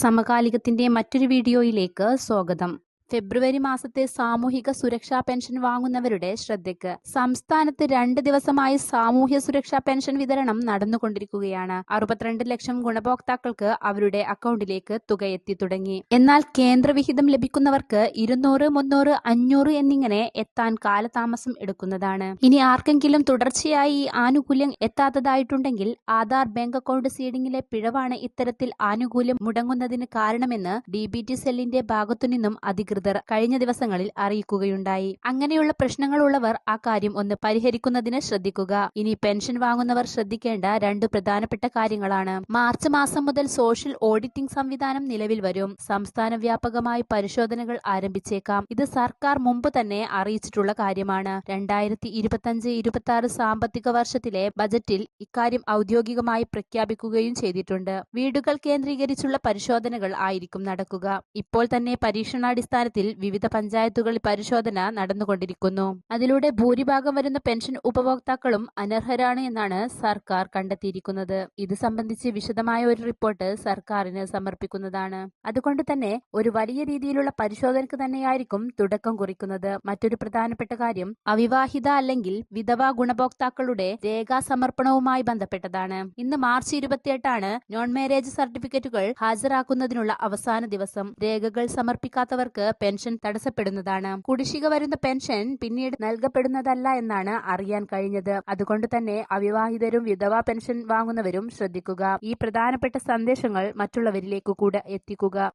സമകാലികത്തിന്റെ മറ്റൊരു വീഡിയോയിലേക്ക് സ്വാഗതം. ഫെബ്രുവരി മാസത്തെ സാമൂഹിക സുരക്ഷാ പെൻഷൻ വാങ്ങുന്നവരുടെ ശ്രദ്ധയ്ക്ക്. സംസ്ഥാനത്ത് രണ്ട് ദിവസമായി സാമൂഹ്യ സുരക്ഷാ പെൻഷൻ വിതരണം നടന്നുകൊണ്ടിരിക്കുകയാണ്. അറുപത്തിരണ്ട് ലക്ഷം ഗുണഭോക്താക്കൾക്ക് അവരുടെ അക്കൗണ്ടിലേക്ക് തുക എത്തി തുടങ്ങി. എന്നാൽ കേന്ദ്രവിഹിതം ലഭിക്കുന്നവർക്ക് ഇരുന്നൂറ് മുന്നൂറ് അഞ്ഞൂറ് എന്നിങ്ങനെ എത്താൻ കാലതാമസം എടുക്കുന്നതാണ്. ഇനി ആർക്കെങ്കിലും തുടർച്ചയായി ഈ ആനുകൂല്യം എത്താത്തതായിട്ടുണ്ടെങ്കിൽ ആധാർ ബാങ്ക് അക്കൗണ്ട് സീഡിംഗിലെ പിഴവാണ് ഇത്തരത്തിൽ ആനുകൂല്യം മുടങ്ങുന്നതിന് കാരണമെന്ന് ഡി ബി ടി സെല്ലിന്റെ ഭാഗത്തുനിന്നും അധികൃതർ കഴിഞ്ഞ ദിവസങ്ങളിൽ അറിയിക്കുകയുണ്ടായി. അങ്ങനെയുള്ള പ്രശ്നങ്ങളുള്ളവർ ആ കാര്യം ഒന്ന് പരിഹരിക്കുന്നതിന് ശ്രദ്ധിക്കുക. ഇനി പെൻഷൻ വാങ്ങുന്നവർ ശ്രദ്ധിക്കേണ്ട രണ്ട് പ്രധാനപ്പെട്ട കാര്യങ്ങളാണ്. മാർച്ച് മാസം മുതൽ സോഷ്യൽ ഓഡിറ്റിംഗ് സംവിധാനം നിലവിൽ വരും. സംസ്ഥാന വ്യാപകമായി പരിശോധനകൾ ആരംഭിച്ചേക്കാം. ഇത് സർക്കാർ മുമ്പ് തന്നെ അറിയിച്ചിട്ടുള്ള കാര്യമാണ്. രണ്ടായിരത്തി ഇരുപത്തഞ്ച് ഇരുപത്തി ആറ് സാമ്പത്തിക വർഷത്തിലെ ബജറ്റിൽ ഇക്കാര്യം ഔദ്യോഗികമായി പ്രഖ്യാപിക്കുകയും ചെയ്തിട്ടുണ്ട്. വീടുകൾ കേന്ദ്രീകരിച്ചുള്ള പരിശോധനകൾ ആയിരിക്കും നടക്കുക. ഇപ്പോൾ തന്നെ പരീക്ഷണാടിസ്ഥാനത്തിൽ വിവിധ പഞ്ചായത്തുകളിൽ പരിശോധന നടന്നുകൊണ്ടിരിക്കുന്നു. അതിലൂടെ ഭൂരിഭാഗം വരുന്ന പെൻഷൻ ഉപഭോക്താക്കളും അനർഹരാണ് എന്നാണ് സർക്കാർ കണ്ടെത്തിയിരിക്കുന്നത്. ഇത് സംബന്ധിച്ച് വിശദമായ ഒരു റിപ്പോർട്ട് സർക്കാരിന് സമർപ്പിക്കുന്നതാണ്. അതുകൊണ്ട് തന്നെ ഒരു വലിയ രീതിയിലുള്ള പരിശോധനയ്ക്ക് തന്നെയായിരിക്കും തുടക്കം കുറിക്കുന്നത്. മറ്റൊരു പ്രധാനപ്പെട്ട കാര്യം അവിവാഹിത അല്ലെങ്കിൽ വിധവാ ഗുണഭോക്താക്കളുടെ രേഖാ സമർപ്പണവുമായി ബന്ധപ്പെട്ടതാണ്. ഇന്ന് മാർച്ച് ഇരുപത്തിയെട്ടാണ് നോൺ മാരേജ് സർട്ടിഫിക്കറ്റുകൾ ഹാജരാക്കുന്നതിനുള്ള അവസാന ദിവസം. രേഖകൾ സമർപ്പിക്കാത്തവർക്ക് പെൻഷൻ തടസ്സപ്പെടുന്നതാണ്. കുടിശ്ശിക വരുന്ന പെൻഷൻ പിന്നീട് നൽകപ്പെടുന്നതല്ല എന്നാണ് അറിയാൻ കഴിഞ്ഞത്. അതുകൊണ്ട് തന്നെ അവിവാഹിതരും വിധവാ പെൻഷൻ വാങ്ങുന്നവരും ശ്രദ്ധിക്കുക. ഈ പ്രധാനപ്പെട്ട സന്ദേശങ്ങൾ മറ്റുള്ളവരിലേക്ക് കൂടെ എത്തിക്കുക.